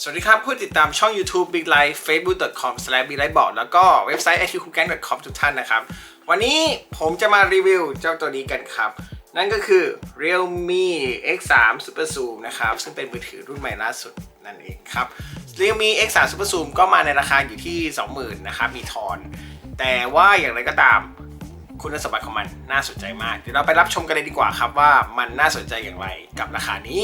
สวัสดีครับผู้ติดตามช่อง YouTube Big Life facebook.com/biglifebot แล้วก็เว็บไซต์ iqcookgang.com ทุกท่านนะครับ วันนี้ผมจะมารีวิวเจ้าตัวนี้กันครับ นั่นก็คือ Realme X3 Super Zoom นะครับ ซึ่งเป็นมือถือรุ่นใหม่ล่าสุดนั่นเองครับ Realme X3 Super Zoom ก็มาในราคาอยู่ที่ 20,000นะครับ มีทอน แต่ว่าอย่างไรก็ตามคุณสมบัติของมันน่าสนใจมาก เดี๋ยวเราไปรับชมกันเลยดีกว่าครับว่ามันน่าสนใจอย่างไรกับราคานี้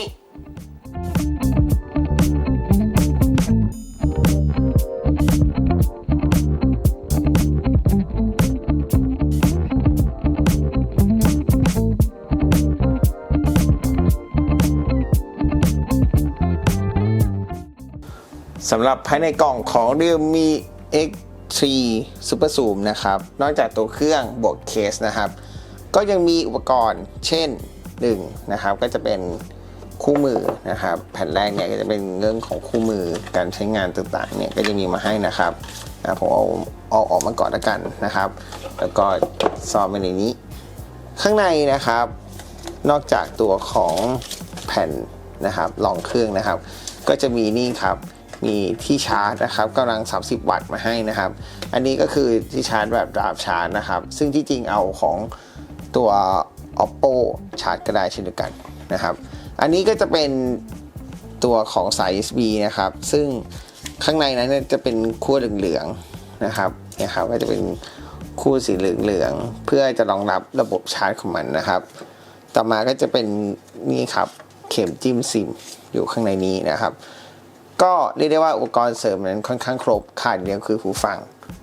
สำหรับภายในกล่องของ Realme X3 Super Zoom นะครับ นอกจากตัวเครื่องบวกเคสนะครับ ก็ยังมีอุปกรณ์เช่น1นะครับ ก็จะเป็นคู่มือนะครับ แผ่นแรกเนี่ยก็จะเป็นเรื่องของคู่มือการใช้งานต่างๆเนี่ยก็จะมีมาให้นะครับนะผมเอาเอาออกมาก่อนแล้วกันนะครับ แล้วก็ซอมไปในนี้ ข้างในนะครับ นอกจากตัวของแผ่นนะครับรองเครื่องนะครับ ก็จะมีนี่ครับ มีที่ชาร์จนะครับกำลัง 30 วัตต์มาให้นะครับ อันนี้ก็คือที่ชาร์จแบบดราบชาร์จนะครับ ซึ่งที่จริงเอาของตัว oppo ชาร์จก็ได้เช่นเดียวกันนะครับ อันนี้ก็จะเป็นตัวของสาย USB นะครับ ซึ่งข้างในนั้นจะเป็นขั้วเหลืองๆนะครับเนี่ยครับก็จะเป็นคู่สีเหลืองๆเพื่อจะรองรับระบบชาร์จของมันนะครับ ต่อมาก็จะเป็นนี่ครับเข็มจิ้มซิมอยู่ข้างในนี้นะครับ ก็เรียกได้ว่าอุปกรณ์เสริมนั้นค่อนข้างครบขาดเดียวคือหูฟัง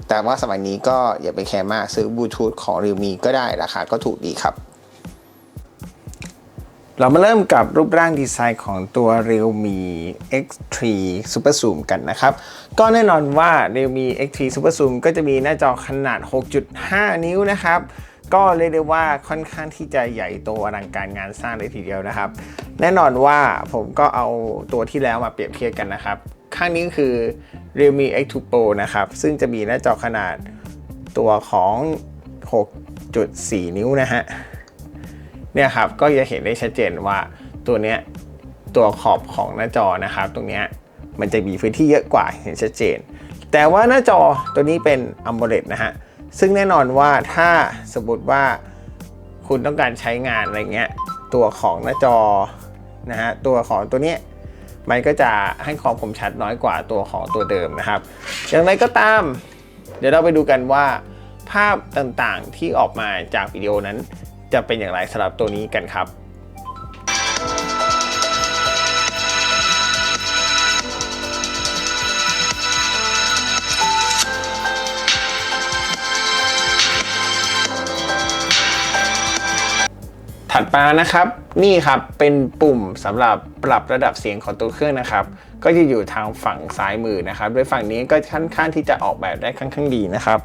แต่ว่าสมัยนี้ก็อย่าไปแคร์มากซื้อบลูทูธของ Realme ก็ได้ราคาก็ถูกดีครับ เรามาเริ่มกับรูปร่างดีไซน์ของตัว Realme X3 Super Zoom กันนะครับ ก็แน่นอนว่า Realme X3 Super Zoom ก็จะมีหน้าจอขนาด 6.5 นิ้วนะครับ ก็เรียกได้ว่าค่อนข้างที่จะใหญ่โตอลังการงานสร้างเลยทีเดียวนะครับ แน่นอนว่าผมก็เอาตัวที่แล้วมาเปรียบเทียบกันนะครับ ข้างนี้คือ Realme X2 Pro นะครับ ซึ่งจะมีหน้าจอขนาดตัวของ 6.4 นิ้วนะฮะ เนี่ยครับ ก็จะเห็นได้ชัดเจนว่าตัวเนี้ยตัวขอบของหน้าจอนะครับ ตรงเนี้ยมันจะมีพื้นที่เยอะกว่าเห็นชัดเจน แต่ว่าหน้าจอตัวนี้เป็น AMOLED นะฮะ ซึ่งแน่นอนว่าถ้าสมมติว่าคุณต้องการใช้งานอะไรเงี้ยตัวของหน้าจอนะฮะตัวของตัวเนี้ยมันก็จะให้ความคมชัดน้อยกว่าตัวของตัวเดิมนะครับ อย่างไรก็ตาม เดี๋ยวเราไปดูกันว่า ภาพต่างๆที่ออกมาจากวิดีโอนั้นจะเป็นอย่างไรสำหรับตัวนี้กันครับ ถัดมานะครับ นี่ครับเป็นปุ่มสำหรับปรับระดับเสียงของตัวเครื่องนะครับ ก็จะอยู่ทางฝั่งซ้ายมือนะครับโดยฝั่งนี้ก็ค่อนข้างที่จะออกแบบได้ค่อนข้างดีนะครับ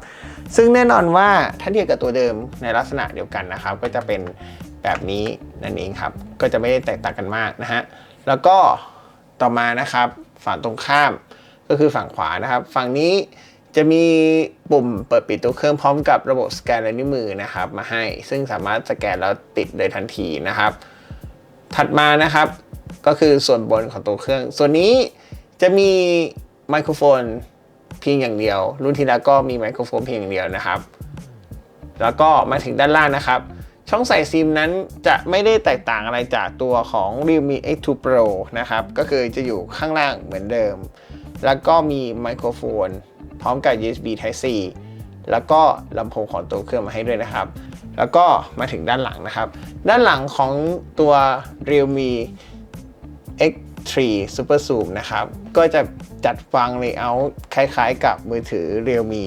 ซึ่งแน่นอนว่าถ้าเทียบกับตัวเดิมในลักษณะเดียวกันนะครับ ก็จะเป็นแบบนี้นั่นเองครับ ก็จะไม่ได้แตกต่างกันมากนะฮะแล้วก็ต่อมานะครับ ฝั่งตรงข้ามก็คือฝั่งขวานะครับ ฝั่งนี้ จะมีปุ่มเปิดปิดตัวเครื่องพร้อมกับระบบสแกนลายนิ้วมือนะครับมาให้ ซึ่งสามารถสแกนแล้วติดเลยทันทีนะครับ ถัดมานะครับก็คือส่วนบนของตัวเครื่อง ส่วนนี้จะมีไมโครโฟนเพียงอย่างเดียว รุ่นที่แล้วก็มีไมโครโฟนเพียงอย่างเดียวนะครับ แล้วก็มาถึงด้านล่างนะครับ ช่องใส่ซิมนั้นจะไม่ได้แตกต่างอะไรจากตัวของ Realme X2 Pro นะครับ ก็คือจะอยู่ข้างล่างเหมือนเดิม แล้วก็มีไมโครโฟน พร้อมกับ USB Type C แล้วก็ลำโพงของตัวเครื่องมาให้ด้วยนะครับ แล้วก็มาถึงด้านหลังนะครับ ด้านหลังของตัว Realme X3 Super Zoom นะครับ ก็จะจัดวาง layout คล้ายๆ กับมือถือ Realme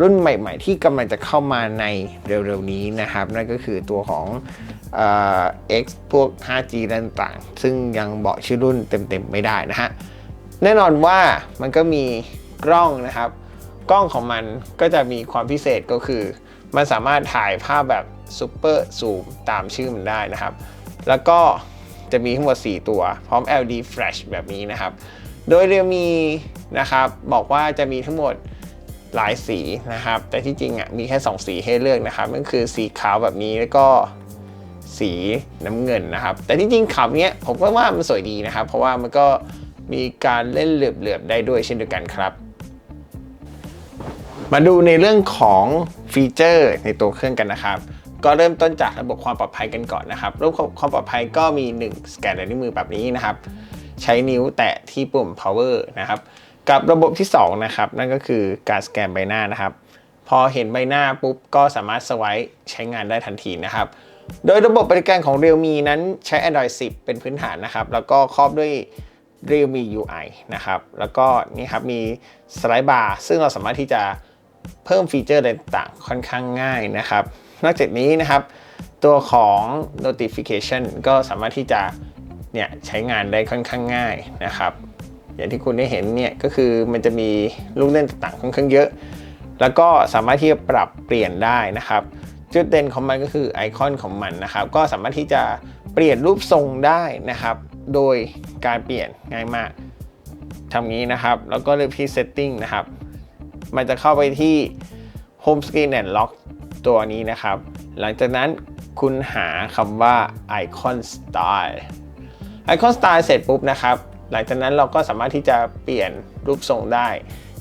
รุ่นใหม่ๆ ที่กำลังจะเข้ามาในเร็วๆนี้นะครับ นั่นก็คือตัวของเอ่อ X พวก 5G ต่างๆ ซึ่งยังบอกชื่อรุ่นเต็มๆ ไม่ได้นะฮะ แน่นอนว่ามันก็มีกล้องนะครับ กล้องของมันก็จะมีความพิเศษก็คือ มันสามารถถ่ายภาพแบบซูเปอร์ซูมตามชื่อมันได้นะครับ แล้วก็จะมีทั้งหมด 4 ตัว พร้อม LED flash แบบนี้นะครับ โดยเรียมีนะครับบอกว่าจะมีทั้งหมดหลายสีนะครับ แต่ที่จริงอะมีแค่ 2 สีให้เลือกนะครับนั่นคือสีขาวแบบนี้แล้วก็สีน้ำเงินนะครับ แต่ที่จริงขาวเนี้ยผมก็ว่ามันสวยดีนะครับ เพราะว่ามันก็มีการเล่นเหลือบๆได้ด้วยเช่นเดียวกันครับ มาดูในเรื่องของฟีเจอร์ในตัวเครื่องกันนะครับ ก็เริ่มต้นจากระบบความปลอดภัยกันก่อนนะครับ ระบบความปลอดภัยก็มี 1 สแกนลายนิ้วมือแบบนี้นะครับ ใช้นิ้วแตะที่ปุ่ม power นะครับ กับระบบที่ 2 นะครับ นั่นก็คือการสแกนใบหน้านะครับ พอเห็นใบหน้าปุ๊บก็สามารถสวป์ใช้งานได้ทันทีนะครับ โดยระบบบริการของ Realme นั้นใช้ Android 10 เป็นพื้นฐานนะครับ แล้วก็ครอบด้วย Realme UI นะครับ แล้วก็นี่ครับมีสไลด์บาร์ซึ่งเราสามารถที่จะ เพิ่มฟีเจอร์อะไรต่างๆค่อนข้างง่ายนะครับ นอกจากนี้นะครับ ตัวของ notification ก็สามารถที่จะเนี่ยใช้งานได้ค่อนข้างง่ายนะครับ อย่างที่คุณได้เห็นเนี่ยก็คือมันจะมีลูกเล่นต่างๆค่อนข้างเยอะ แล้วก็สามารถที่จะปรับเปลี่ยนได้นะครับ จุดเด่นของมันก็คือไอคอนของมันนะครับ ก็สามารถที่จะเปลี่ยนรูปทรงได้นะครับ โดยการเปลี่ยนง่ายมากทำงี้นะครับ แล้วก็เลือกที่ setting นะครับ มันจะเข้าไปที่ home screen and lock ตัวนี้นะครับ หลังจากนั้นคุณหาคำว่า icon style icon style เสร็จปุ๊บนะครับ หลังจากนั้นเราก็สามารถที่จะเปลี่ยนรูปทรงได้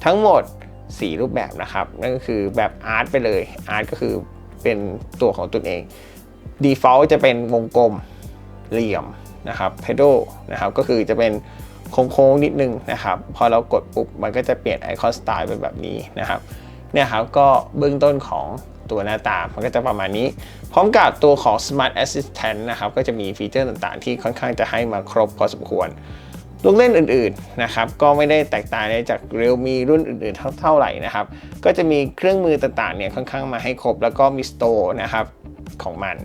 ทั้งหมด 4 รูปแบบนะครับ นั่นก็คือแบบ art ไปเลย art ก็คือเป็นตัวของตนเอง default จะเป็นวงกลมเหลี่ยมนะครับ pedal นะครับก็คือจะเป็น โค้งๆนิดนึงนะครับพอเรากดปุ๊บมันก็จะเปลี่ยนไอคอนสไตล์เป็นแบบนี้นะครับเนี่ยครับก็เบื้องต้นของตัวหน้าตา มันก็จะประมาณนี้ พร้อมกับตัวของ Smart Assistant นะครับ ก็จะมีฟีเจอร์ต่างๆ ที่ค่อนข้างจะให้มาครบพอสมควร ลูกเล่นอื่นๆ นะครับ ก็ไม่ได้แตกต่างจาก Realme รุ่นอื่นๆ เท่าไหร่นะครับ ก็จะมีเครื่องมือต่างๆ เนี่ยค่อนข้างมาให้ครบ แล้วก็มี Store นะครับของมัน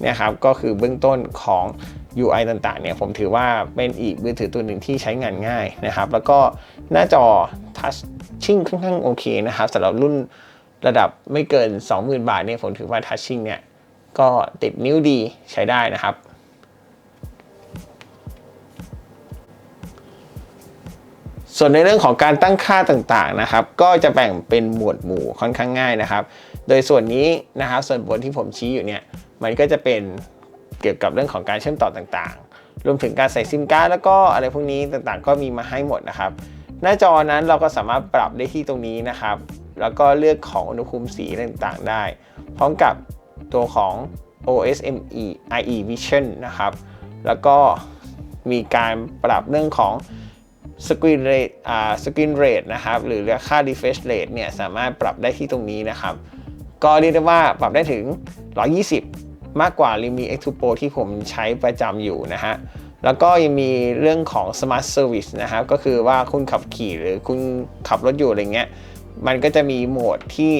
เนี่ยครับ ก็คือเบื้องต้นของ UI ต่างๆเนี่ยผมถือว่าเป็นอีกมือถือตัวหนึ่งที่ใช้งานง่ายนะครับ แล้วก็หน้าจอ Touch ชิ่งค่อนข้างโอเคนะครับสำหรับรุ่นระดับไม่เกิน 20,000 บาทเนี่ยผมถือว่า Touching เนี่ยก็ติดนิ้วดีใช้ได้นะครับส่วนในเรื่องของการตั้งค่าต่างๆนะครับ ก็จะแบ่งเป็นหมวดหมู่ค่อนข้างง่ายนะครับ โดยส่วนนี้นะครับส่วนบนที่ผมชี้อยู่เนี่ยมันก็จะเป็น เกี่ยวกับเรื่องของการเชื่อมต่อต่างๆ รวมถึงการใส่ซิมการ์ดแล้วก็อะไรพวกนี้ต่างๆ ก็มีมาให้หมดนะครับ หน้าจอนั้นเราก็สามารถปรับได้ที่ตรงนี้นะครับ แล้วก็เลือกของอุณหภูมิสีต่างๆ ได้ พร้อมกับตัวของ OSME IE Vision นะครับ แล้วก็มีการปรับเรื่องของ Screen Rate อ่า Screen Rate นะครับ หรือค่า Refresh Rate เนี่ย สามารถปรับได้ที่ตรงนี้นะครับ ก็เรียกได้ว่าปรับได้ถึง 120 มากกว่า Realme X2 Pro ที่ผมใช้ประจำอยู่นะฮะแล้วก็ยังมีเรื่องของ Smart Service นะครับก็คือว่าคุณขับขี่หรือคุณขับรถอยู่อะไรเงี้ยมันก็จะมีโหมดที่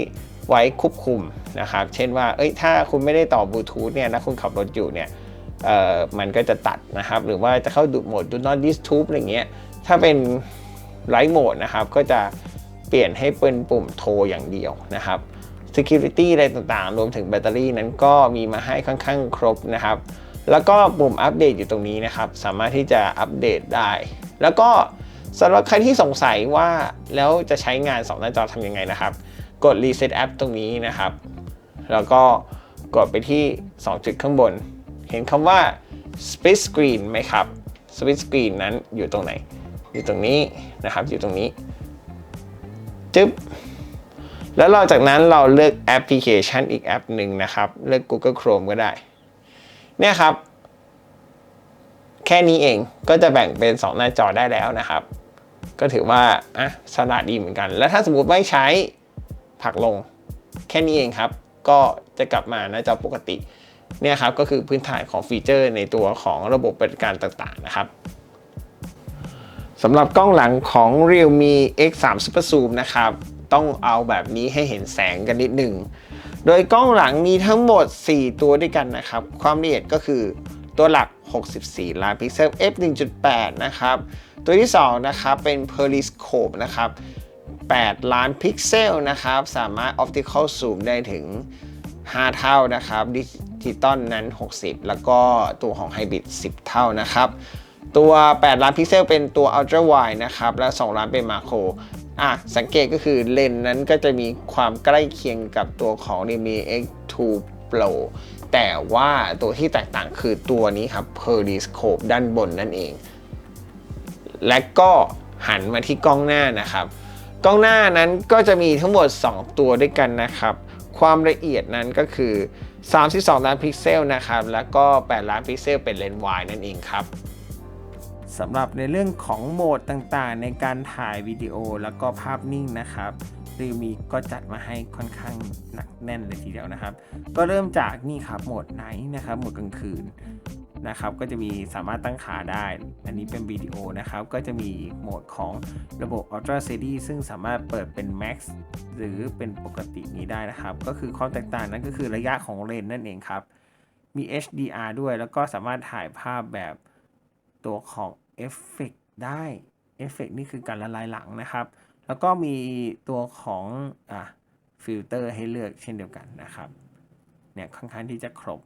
ไว้ควบคุมนะครับเช่นว่าเอ้ยถ้าคุณไม่ได้ต่อบลูทูธเนี่ยนะคุณขับรถอยู่เนี่ยเอ่อมันก็จะตัดนะครับ หรือว่าจะเข้าดูโหมด Do not disturb อะไรเงี้ยถ้าเป็นไ i ท์โหมดนะครับก็จะเปลี่ยนให้เป็นปุ่มโทรอย่างเดียวนะครับ Security อะไรต่างๆ รวมถึงแบตเตอรี่นั้นก็มีมาให้ค่อนข้างครบนะครับ แล้วก็ปุ่มอัปเดตอยู่ตรงนี้นะครับ สามารถที่จะอัปเดตได้ แล้วก็สำหรับใครที่สงสัยว่าแล้วจะใช้งาน 2 หน้าจอทำยังไงนะครับ กด Reset App ตรงนี้นะครับ แล้วก็กดไปที่ 2 จุดข้างบน เห็นคำว่า Split Screen ไหมครับ Split Screen นั้นอยู่ตรงไหน อยู่ตรงนี้นะครับ อยู่ตรงนี้ จึ๊บ แล้วเราจากนั้นเราเลือกแอปพลิเคชันอีกแอปหนึ่งนะครับ เลือก Google Chrome ก็ได้ เนี่ยครับ แค่นี้เองก็จะแบ่งเป็น 2 หน้าจอได้แล้วนะครับ ก็ถือว่าอะสลาดดีเหมือนกัน แล้วถ้าสมมติไม่ใช้ผลักลง แค่นี้เองครับ ก็จะกลับมาหน้าจอปกติเนี่ยครับก็คือพื้นฐานของฟีเจอร์ในตัวของระบบบริการต่างๆนะครับสำหรับกล้องหลังของ Realme X3 Super Zoom นะครับ ต้องเอาแบบนี้ให้เห็นแสงกันนิดหนึ่ง โดยกล้องหลังมีทั้งหมด 4 ตัวด้วยกันนะครับ ความละเอียดก็คือตัวหลัก 64 ล้านพิกเซล f 1.8 นะครับ ตัวที่ 2 นะครับ เป็น periscope นะครับ 8 ล้านพิกเซลนะครับ สามารถ optical zoom ได้ถึง 5 เท่านะครับดิจิตอลนั้น 60 แล้วก็ตัวของไฮบริด10 เท่านะครับ ตัว 8 ล้านพิกเซลเป็นตัว ultra wide นะครับ และ 2 ล้านเป็นมาโครอะสังเกตก็คือเลนส์นั้นก็จะมีความใกล้เคียงกับตัวของ Realme X2 Pro แต่ว่าตัวที่แตกต่างคือตัวนี้ครับ periscope ด้านบนนั่นเอง และก็หันมาที่กล้องหน้านะครับ กล้องหน้านั้นก็จะมีทั้งหมด 2 ตัวด้วยกันนะครับ ความละเอียดนั้นก็คือ 32 ล้านพิกเซลนะครับ แล้วก็ 8 ล้านพิกเซลเป็นเลนส์วายนั่นเองครับ สำหรับในเรื่องของโหมดต่างๆ ในการถ่ายวิดีโอแล้วก็ภาพนิ่งนะครับรีมีก็จัดมาให้ค่อนข้างหนักแน่นเลยทีเดียวนะครับ ก็เริ่มจากนี่ครับโหมดไหนนะครับโหมดกลางคืนนะครับก็จะมีสามารถตั้งขาได้ อันนี้เป็นวิดีโอนะครับ ก็จะมีโหมดของระบบ Ultra Steady ซึ่งสามารถเปิดเป็น Max หรือเป็นปกตินี้ได้นะครับ ก็คือความแตกต่างนั้นก็คือระยะของเลนนั่นเองครับ มี HDR ด้วยแล้วก็สามารถถ่ายภาพแบบตัวของ เอฟเฟกได้เอฟเฟกนี่คือการละลายหลังนะครับ แล้วก็มีตัวของอะฟิลเตอร์ให้เลือกเช่นเดียวกันนะครับเนี่ยค่อนข้างที่จะครบ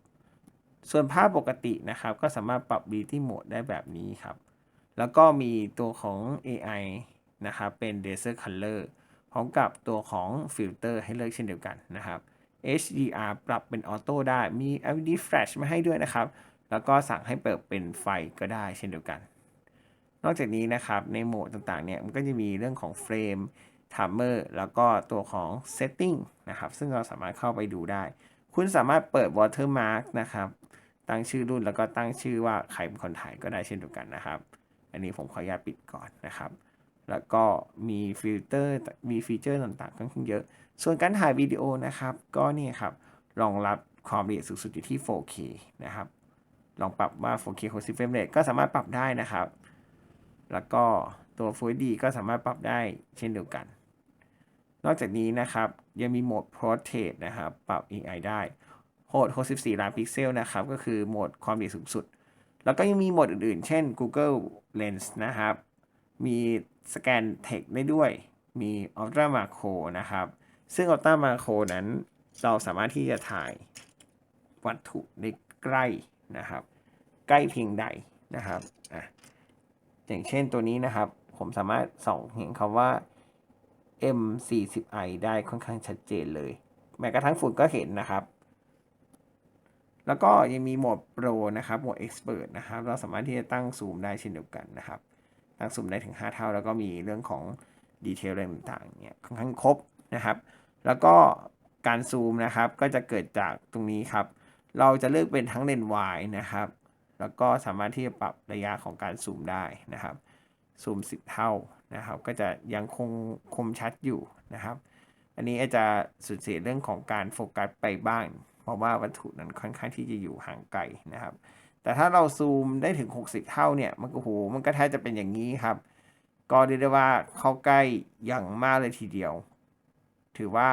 ส่วนภาพปกตินะครับ ก็สามารถปรับ Beauty Mode ได้แบบนี้ครับ แล้วก็มีตัวของ AI นะครับเป็น d e s e r Color พร้อมกับตัวของฟิลเตอร์ให้เลือกเช่นเดียวกันนะครับ HDR ปรับเป็นออโต้ได้ มี LED Flash มาให้ด้วยนะครับ แล้วก็สั่งให้เปิดเป็นไฟก็ได้เช่นเดียวกัน นอกจากนี้นะครับในโหมดต่างๆเนี่ยมันก็จะมีเรื่องของเฟรม Timer แล้วก็ตัวของ Setting นะครับ ซึ่งเราสามารถเข้าไปดูได้ คุณสามารถเปิด Watermark นะครับ ตั้งชื่อรุ่นแล้วก็ตั้งชื่อว่าใครเป็นคนถ่ายก็ได้เช่นเดียวกันนะครับ อันนี้ผมขออนุญาตปิดก่อนนะครับ แล้วก็มีฟิลเตอร์มีฟีเจอร์ต่างๆค่อนข้างเยอะ ส่วนการถ่ายวิดีโอนะครับ ก็นี่ครับรองรับความละเอียดสูงสุดอยู่ที่ 4K นะครับ ลองปรับว่า 4K 60 frame rate ก็สามารถปรับได้นะครับ แล้วก็ตัว Full HD ก็สามารถปรับได้เช่นเดียวกัน นอกจากนี้นะครับ ยังมีโหมด Portrait นะครับ ปรับ AI ได้โหมด 64 ล้านพิกเซลนะครับ ก็คือโหมดความละเอียดสูงสุด แล้วก็ยังมีโหมดอื่นๆ เช่น Google Lens นะครับ มีสแกน Text ได้ด้วย มี Ultra Macro นะครับ ซึ่ง Ultra Macro นั้นเราสามารถที่จะถ่ายวัตถุได้ใกล้นะครับ ใกล้เพียงใดนะครับอะ อย่างเช่นตัวนี้นะครับ ผมสามารถส่องเห็นคำว่า M40i ได้ค่อนข้างชัดเจนเลย แม้กระทั่งฝุ่นก็เห็นนะครับ แล้วก็ยังมีโหมด Pro นะครับโหมด Expert นะครับ เราสามารถที่จะตั้งซูมได้เช่นเดียวกันนะครับ ตั้งซูมได้ถึง 5 เท่า แล้วก็มีเรื่องของดีเทลอะไรต่างๆเนี่ยค่อนข้างครบนะครับ แล้วก็การซูมนะครับก็จะเกิดจากตรงนี้ครับ เราจะเลือกเป็นทั้งเลนส์วายนะครับ แล้วก็สามารถที่จะปรับระยะของการซูมได้นะครับ ซูม 10 เท่านะครับ ก็จะยังคงคมชัดอยู่นะครับ อันนี้อาจจะสูญเสียเรื่องของการโฟกัสไปบ้าง เพราะว่าวัตถุนั้นค่อนข้างที่จะอยู่ห่างไกลนะครับ แต่ถ้าเราซูมได้ถึง 60 เท่าเนี่ย มันก็โห มันก็แทบจะเป็นอย่างนี้ครับ ก็เรียกได้ว่าเข้าใกล้อย่างมากเลยทีเดียว ถือว่า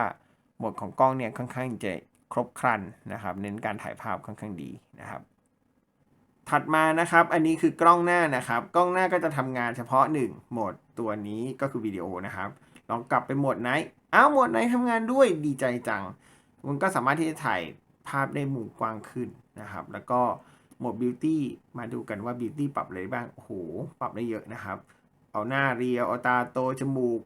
โหมดของกล้องเนี่ยค่อนข้างจะครบครันนะครับ เน้นการถ่ายภาพค่อนข้างดีนะครับ ถัดมานะครับ อันนี้คือกล้องหน้านะครับ กล้องหน้าก็จะทำงานเฉพาะ 1 โหมดตัวนี้ก็คือวิดีโอนะครับ ลองกลับไปโหมดไหนอ้าวโหมดไหนทำงานด้วยดีใจจัง มันก็สามารถที่จะถ่ายภาพได้มุมกว้างขึ้นนะครับ แล้วก็โหมด Beauty มาดูกันว่า Beauty ปรับอะไรบ้าง โอ้โห ปรับได้เยอะนะครับ เอาหน้าเรียว เอาตาโต จมูก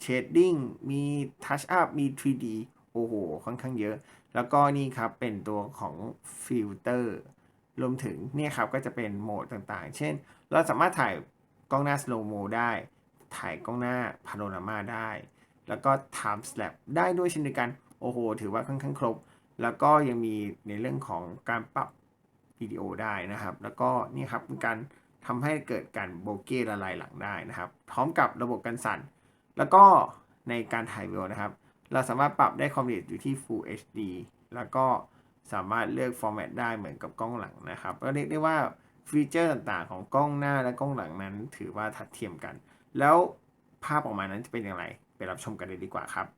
เชดดิ้ง มีทัชอัพ มี 3D โอ้โห ค่อนข้างเยอะ แล้วก็นี่ครับ เป็นตัวของฟิลเตอร์ รวมถึงเนี่ยครับก็จะเป็นโหมดต่างๆ เช่น เราสามารถถ่ายกล้องหน้า slow mo ได้ ถ่ายกล้องหน้า panorama ได้ แล้วก็ time lapse ได้ด้วยเช่นเดียวกัน โอ้โห ถือว่าค่อนข้างครบ แล้วก็ยังมีในเรื่องของการปรับวิดีโอได้นะครับ แล้วก็นี่ครับการทำให้เกิดการโบเก้ละลายหลังได้นะครับ พร้อมกับระบบกันสั่น แล้วก็ในการถ่ายวิดีโอนะครับ เราสามารถปรับได้ความละเอียดอยู่ที่ Full HD แล้วก็ สามารถเลือกฟอร์แมตได้เหมือนกับกล้องหลังนะครับก็เรียกได้ว่าฟีเจอร์ต่างๆ ของกล้องหน้าและกล้องหลังนั้น ถือว่าทัดเทียมกัน แล้วภาพออกมานั้นจะเป็นอย่างไร ไปรับชมกันเลยดีกว่าครับ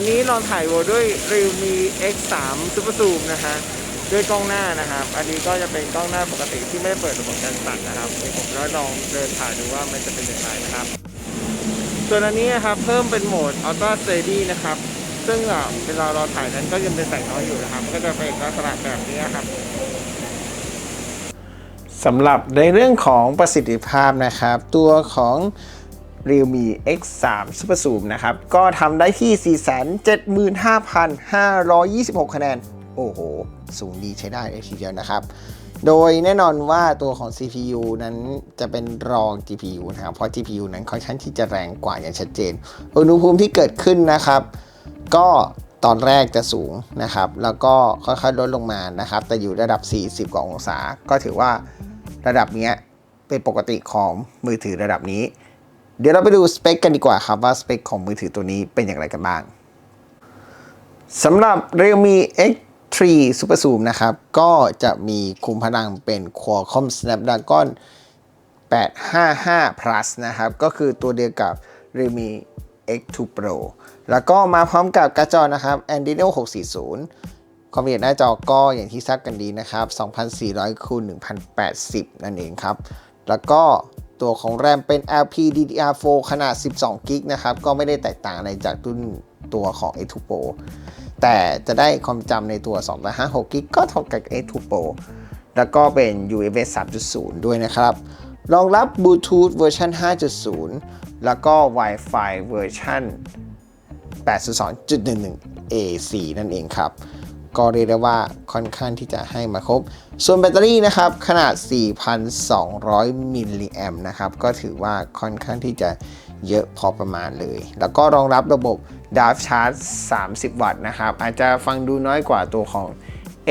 อันนี้เราถ่ายโวด้วย Realme X3 Super Zoom นะฮะด้วยกล้องหน้านะครับ อันนี้ก็จะเป็นกล้องหน้าปกติที่ไม่ได้เปิดระบบการสั่นะครับเดี๋ยวผมจะลองเดินถ่ายดูว่ามันจะเป็นอย่างไรนะครับ ส่วนอันนี้นะครับเพิ่มเป็นโหมด Ultra Steady นะครับ ซึ่งเวลาเราถ่ายนั้นก็ยังเป็นแสงน้อยอยู่นะครับ ก็จะเป็นลักษณะแบบนี้ครับสำหรับในเรื่องของประสิทธิภาพนะครับ ตัวของ Realme X3 Super Zoom นะครับ ก็ทำได้ที่ 475,526 คะแนน โอ้โห สูงดีใช้ได้เลยทีเดียวนะครับ โดยแน่นอนว่าตัวของ CPU นั้นจะเป็นรอง GPU นะครับ เพราะ GPU นั้นค่อนข้างที่จะแรงกว่าอย่างชัดเจน อุณหภูมิที่เกิดขึ้นนะครับ ก็ตอนแรกจะสูงนะครับ แล้วก็ค่อยๆลดลงมานะครับ แต่อยู่ระดับ 40 กว่าองศา ก็ถือว่าระดับนี้เป็นปกติของมือถือระดับนี้ เดี๋ยวเราไปดูสเปคกันดีกว่าครับว่าสเปคของมือถือตัวนี้เป็นอย่างไรกันบ้างสำหรับ Realme X3 Super Zoom นะครับ ก็จะมีคุมพลังเป็น Qualcomm Snapdragon 855 plus นะครับ ก็คือตัวเดียวกับ Realme X2 Pro แล้วก็มาพร้อมกับการ์ดจอนะครับ Adreno 640 ความละเอียดหน้าจอก็อย่างที่ทราบกันดีนะครับ 2,400คูณ1,080 นั่นเองครับ แล้วก็ ตัวของแรมเป็น LPDDR4 ขนาด 12กิกนะครับ ก็ไม่ได้แตกต่างอะไรจากรุ่นตัวของ A2 Pro แต่จะได้ความจำในตัว 256กิกก็เท่ากับ A2 Pro แล้วก็เป็น USB 3.0 ด้วยนะครับ รองรับ Bluetooth เวอร์ชัน5.0 แล้วก็ Wi-Fi เวอร์ชัน8.2.11 AC นั่นเองครับ ก็เรียกได้ว่าค่อนข้างที่จะให้มาครบ ส่วนแบตเตอรี่นะครับ ขนาด 4,200 มิลลิแอมนะครับ ก็ถือว่าค่อนข้างที่จะเยอะพอประมาณเลย แล้วก็รองรับระบบ Daft Charge 30 วัตต์นะครับ อาจจะฟังดูน้อยกว่าตัวของ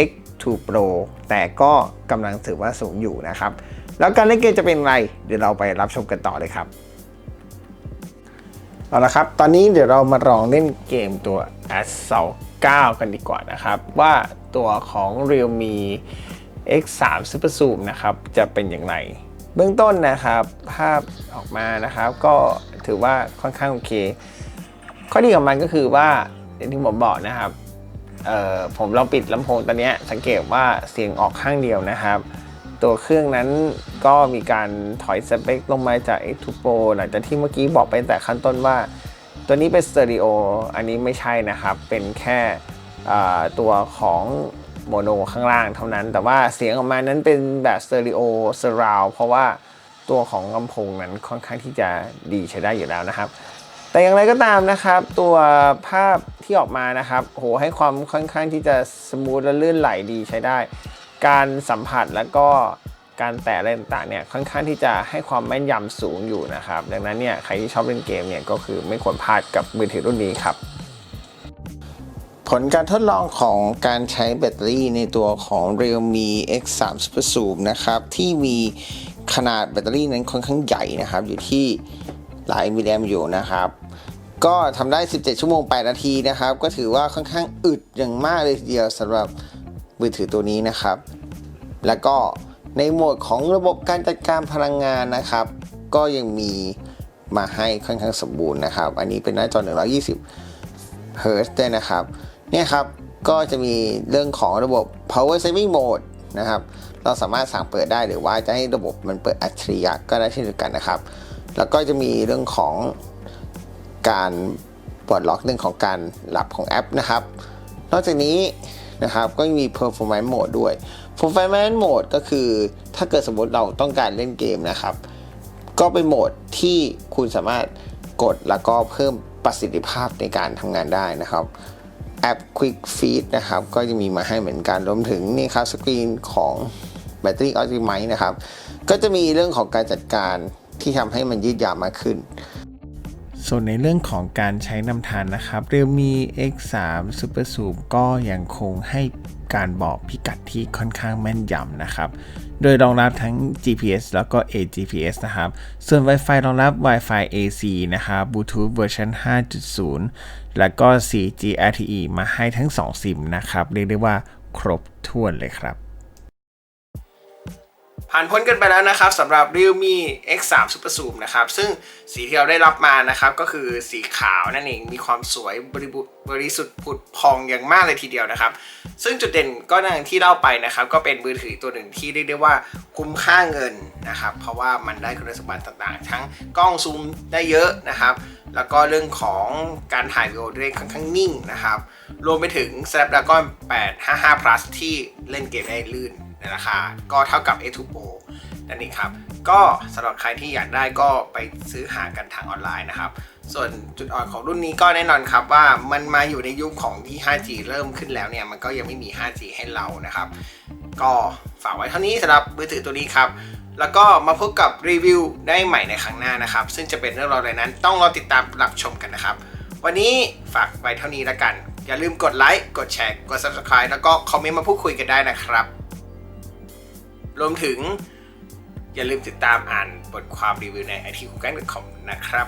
X2 Pro แต่ก็กำลังถือว่าสูงอยู่นะครับ แล้วการเล่นเกมจะเป็นไร เดี๋ยวเราไปรับชมกันต่อเลยครับเอาละครับ ตอนนี้เดี๋ยวเรามาลองเล่นเกมตัว a s s a u l 9 กันดีกว่านะครับ ว่าตัวของ Realme X3 Super Zoom นะครับ จะเป็นอย่างไร เบื้องต้นนะครับ ภาพออกมานะครับ ก็ถือว่าค่อนข้างโอเค ข้อดีของมันก็คือว่าอย่างที่ผมบอกนะครับผมลองปิดลำโพงตอนนี้สังเกตว่าเสียงออกข้างเดียวนะครับ ตัวเครื่องนั้นก็มีการถอยสเปคลงมาจาก X2 Pro หลังจากที่เมื่อกี้บอกไปแต่ขั้นต้นว่า ตัวนี้เป็นสเตอริโออันนี้ไม่ใช่นะครับ เป็นแค่ตัวของโมโนข้างล่างเท่านั้น แต่ว่าเสียงออกมานั้นเป็นแบบสเตอริโอเซราวเพราะว่าตัวของลำโพงนั้นค่อนข้างที่จะดีใช้ได้อยู่แล้วนะครับ แต่อย่างไรก็ตามนะครับ ตัวภาพที่ออกมานะครับโหให้ความค่อนข้างที่จะสมูทและลื่นไหลดีใช้ได้ การสัมผัสแล้วก็ การแตะอะไรต่างๆเนี่ยค่อนข้างที่จะให้ความแม่นยำสูงอยู่นะครับ ดังนั้นเนี่ยใครที่ชอบเล่นเกมเนี่ยก็คือไม่ควรพลาดกับมือถือรุ่นนี้ครับ ผลการทดลองของการใช้แบตเตอรี่ในตัวของ Realme X3 Super Zoom นะครับที่มีขนาดแบตเตอรี่นั้นค่อนข้างใหญ่นะครับ อยู่ที่หลายมิลลิแอมอยู่นะครับก็ทำได้ 17 ชั่วโมง 8 นาทีนะครับ ก็ถือว่าค่อนข้างอึดอย่างมากเลยทีเดียวสำหรับมือถือตัวนี้นะครับ แล้วก็ ในโหมดของระบบการจัดการพลังงานนะครับ ก็ยังมีมาให้ค่อนข้างสมบูรณ์นะครับ อันนี้เป็นหน้าจอ 120เฮิร์ตด้วยนะครับ เนี่ยครับ ก็จะมีเรื่องของระบบ power saving mode นะครับ เราสามารถสั่งเปิดได้หรือว่าจะให้ระบบมันเปิดอัจฉริยะก็ได้เช่นเดียวกันนะครับ แล้วก็จะมีเรื่องของการปลดล็อกเรื่องของการหลับของแอปนะครับ นอกจากนี้ นะครับ ก็ยังมี performance mode ด้วย performance mode ก็คือถ้าเกิดสมมติเราต้องการเล่นเกมนะครับ ก็เป็นโหมดที่คุณสามารถกดแล้วก็เพิ่มประสิทธิภาพในการทำงานได้นะครับแอป Quick Feed นะครับ ก็จะมีมาให้เหมือนกันรวมถึงนี่ครับสกรีนของ Battery Optimize นะครับ ก็จะมีเรื่องของการจัดการที่ทำให้มันยืดยาวมากขึ้น ส่วนในเรื่องของการใช้นำทางนะครับ Realme X3 Super Zoom ก็ยังคงให้การบอกพิกัดที่ค่อนข้างแม่นยำนะครับ โดยรองรับทั้ง GPS แล้วก็ AGPS นะครับ ส่วน Wi-Fi รองรับ Wi-Fi AC นะครับ Bluetooth เวอร์ชัน5.0 แล้วก็ 4G LTE มาให้ทั้ง 2 ซิมนะครับ เรียกได้ว่าครบถ้วนเลยครับ ผ่านพ้นกันไปแล้วนะครับสำหรับ Realme X3 Super Zoom นะครับซึ่งสีที่เราได้รับมานะครับก็คือสีขาวนั่นเองมีความสวยบริบูบริสุทธิ์ผุดพองอย่างมากเลยทีเดียวนะครับ ซึ่งจุดเด่นก็ดังที่เล่าไปนะครับ ก็เป็นมือถือตัวหนึ่งที่เรียกได้ว่าคุ้มค่าเงินนะครับ เพราะว่ามันได้คุณสมบัติต่างๆ ทั้งกล้องซูมได้เยอะนะครับ แล้วก็เรื่องของการถ่ายวิดีโอได้ค่อนข้างนิ่งนะครับรวมไปถึง Snapdragon 855 plus ที่เล่นเกมได้ลื่น ในราคาก็เท่ากับ A2 Pro นั่นเองครับ ก็สำหรับใครที่อยากได้ก็ไปซื้อหากันทางออนไลน์นะครับ ส่วนจุดอ่อนของรุ่นนี้ก็แน่นอนครับว่ามันมาอยู่ในยุคของที่ 5G เริ่มขึ้นแล้วเนี่ย มันก็ยังไม่มี 5G ให้เรานะครับ ก็ฝากไว้เท่านี้สำหรับมือถือตัวนี้ครับแล้วก็มาพบกับรีวิวได้ใหม่ในครั้งหน้านะครับ ซึ่งจะเป็นเรื่องราวอะไรนั้น ต้องรอติดตามรับชมกันนะครับ วันนี้ฝากไว้เท่านี้แล้วกัน อย่าลืมกดไลค์ กดแชร์ กด subscribe แล้วก็คอมเมนต์มาพูดคุยกันได้นะครับ รวมถึงอย่าลืมติดตามอ่านบทความรีวิวใน it คุกัน .com นะครับ